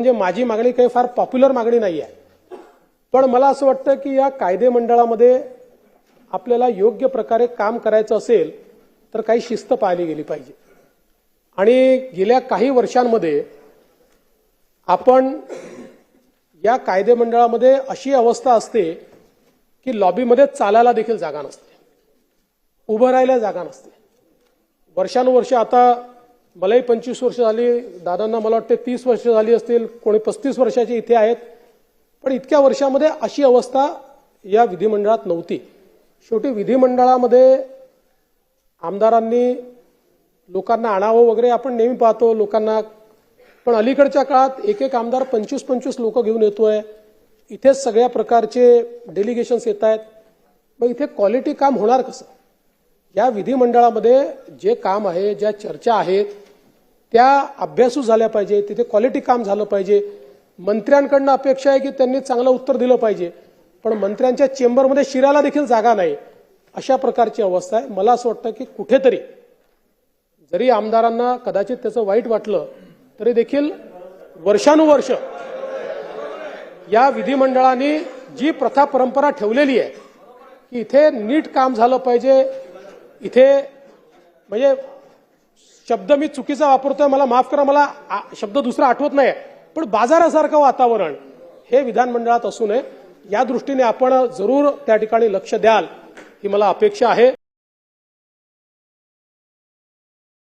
म्हणजे माझी मागणी काही फार पॉप्युलर मागणी नाही आहे पण मला असं वाटतं की या कायदे मंडळामध्ये आपल्याला योग्य प्रकारे काम करायचं असेल तर काही शिस्त पाळली गेली पाहिजे. आणि गेल्या काही वर्षांमध्ये आपण या कायदे मंडळामध्ये अशी अवस्था असते की लॉबीमध्ये चालायला देखील जागा नसते. उभं राहायला जागा नसते. वर्षानुवर्ष आता मलाही पंचवीस वर्ष झाली दादांना मला वाटते तीस वर्ष झाली असतील कोणी पस्तीस वर्षाचे इथे आहेत पण इतक्या वर्षामध्ये अशी अवस्था या विधिमंडळात नव्हती. शेवटी विधिमंडळामध्ये आमदारांनी लोकांना आणावं वगैरे आपण नेहमी पाहतो लोकांना पण अलीकडच्या काळात एक एक आमदार पंचवीस पंचवीस लोक घेऊन येतोय. इथेच सगळ्या प्रकारचे डेलिगेशन्स येत आहेत. मग इथे क्वालिटी काम होणार कसं? या विधिमंडळामध्ये जे काम आहे ज्या चर्चा आहेत त्या अभ्यासू झाल्या पाहिजे तिथे क्वालिटी काम झालं पाहिजे. मंत्र्यांकडनं अपेक्षा आहे की त्यांनी चांगलं उत्तर दिलं पाहिजे. पण मंत्र्यांच्या चेंबरमध्ये शिराला देखील जागा नाही. अशा प्रकारची अवस्था आहे. मला असं वाटतं की कुठेतरी जरी आमदारांना कदाचित त्याचं वाईट वाटलं तरी देखील वर्षानुवर्ष या विधिमंडळाने जी प्रथा परंपरा ठेवलेली आहे की इथे नीट काम झालं पाहिजे इथे म्हणजे शब्द मी चुकीचा वापरतोय मला माफ करा मला आ- शब्द दुसरा आठवत नाही पण बाजारासारखं वातावरण हे विधानमंडळात असू नये. या दृष्टीने आपण जरूर त्या ठिकाणी लक्ष द्याल ही मला अपेक्षा आहे.